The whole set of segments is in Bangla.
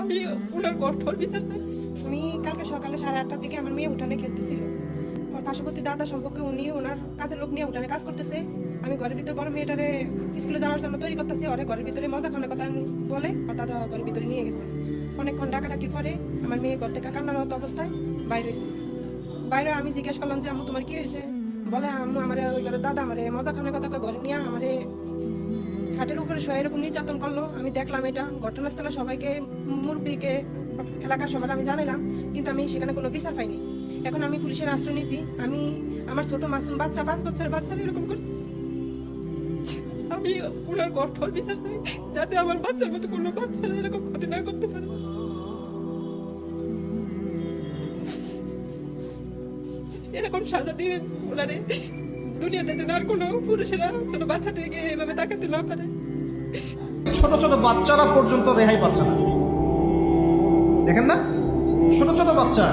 আমি ওনার কঠোর বিচার চাই আমি কালকে সকালে সাড়ে আটটার দিকে আমার মেয়ে উঠানে খেলতেছিল। আমার পার্শ্ববর্তী দাদা সম্পর্কে উনি ওনার কাজের লোক নিয়ে উঠানে কাজ করতেছে। আমি ঘরের ভিতরে বড় মেয়েটারে স্কুলে যাওয়ার জন্য তৈরি করতেছি। ওরে ঘরের ভিতরে মজা খানের কথা বলে, আর দাদা ঘরের ভিতরে নিয়ে গেছে। অনেকক্ষণ ডাকাডাকির পরে আমার মেয়ে ঘর থেকে কান্নারত অবস্থায় বাইরে হয়েছে। বাইরে আমি জিজ্ঞেস করলাম যে, আম্মু, তোমার কি হয়েছে? বলে, আম্মু, আমার ওই ঘরে দাদা আমারে মজা খানের কথা ঘরে নিয়ে আমারে খাটের উপরে শোয়া এরকম নির্যাতন করল। আমি দেখলাম এটা। ঘটনাস্থলে সবাইকে, মুরব্বীকে, এলাকার সবার আমি জানালাম কিন্তু আমি সেখানে কোনো বিচার পাইনি। এখন আমি পুলিশের আশ্রয় নিছি। আমি আমার ছোট মাসুম বাচ্চা, পাঁচ বছরের বাচ্চারা এরকম করছে। আমি ওনার কঠোর বিচার চাই, যাতে আমার বাচ্চার মতো কোনো বাচ্চারা এরকম ক্ষতি না করতে পারে। এরকম সাজা দিবেন ওনারে দুনিয়াতে যেন আর কোনো পুরুষেরা, কোনো বাচ্চা থেকে এভাবে তাকাতে না পারে। ছোট ছোট বাচ্চারা পর্যন্ত রেহাই পাচ্ছে না। দেখেন না? ছোট ছোট বাচ্চা।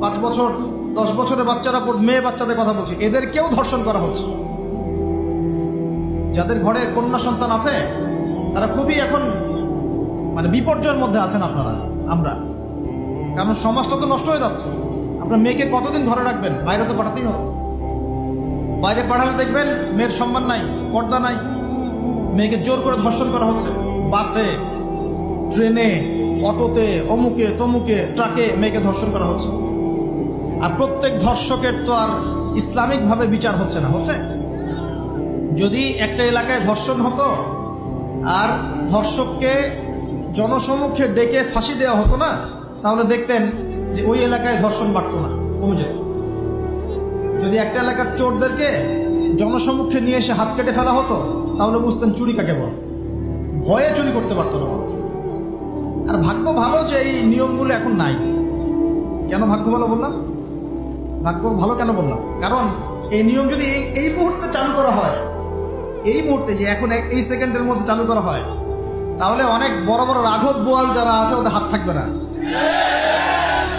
পাঁচ বছর, দশ বছরের বাচ্চারা মেয়ে বাচ্চাদের কথা বলছি। এদেরকেও ধর্ষণ করা হচ্ছে। যাদের ঘরে কন্যা সন্তান আছে, তারা খুবই এখন মানে বিপর্যয়ের মধ্যে আছেন আপনারা, আমরা। কারণ সমাজটা তো নষ্ট হয়ে যাচ্ছে। আপনার মেয়েকে কতদিন ধরে রাখবেন? বাইরে তো পাঠাতেই হবে। বাইরে পাঠালে দেখবেন মেয়ের সম্মান নাই, পর্দা নাই। মেয়েকে জোর করে ধর্ষণ করা হচ্ছে। বাসে, ট্রেনে, অটোতে, অমুকে, তমুকে, ট্রাকে মেয়েকে ধর্ষণ করা হচ্ছে। আর প্রত্যেক ধর্ষকের তো আর ইসলামিকভাবে বিচার হচ্ছে না, হচ্ছে? যদি একটা এলাকায় ধর্ষণ হতো, আর ধর্ষককে জনসমক্ষে ডেকে ফাঁসি দেওয়া হতো না, তাহলে দেখতেন যে ওই এলাকায় ধর্ষণ বাড়তো না, কমে যেত। যদি একটা এলাকার চোরদেরকে জনসমক্ষে নিয়ে এসে হাত কেটে ফেলা হতো, তাহলে বুঝতেন চুরি কাকে বল? ভয়ে চুরি করতে পারতো না। আর ভাগ্য ভালো যে এই নিয়মগুলো এখন নাই। কেন ভাগ্য ভালো বললাম? ভাগ্য ভালো কেন বললাম? কারণ এই নিয়ম যদি এই এই মুহূর্তে চালু করা হয়, এই মুহূর্তে যে এখন এই সেকেন্ডের মধ্যে চালু করা হয়, তাহলে অনেক বড় বড় রাঘব বোয়াল যারা আছে, ওদের হাত থাকবে না।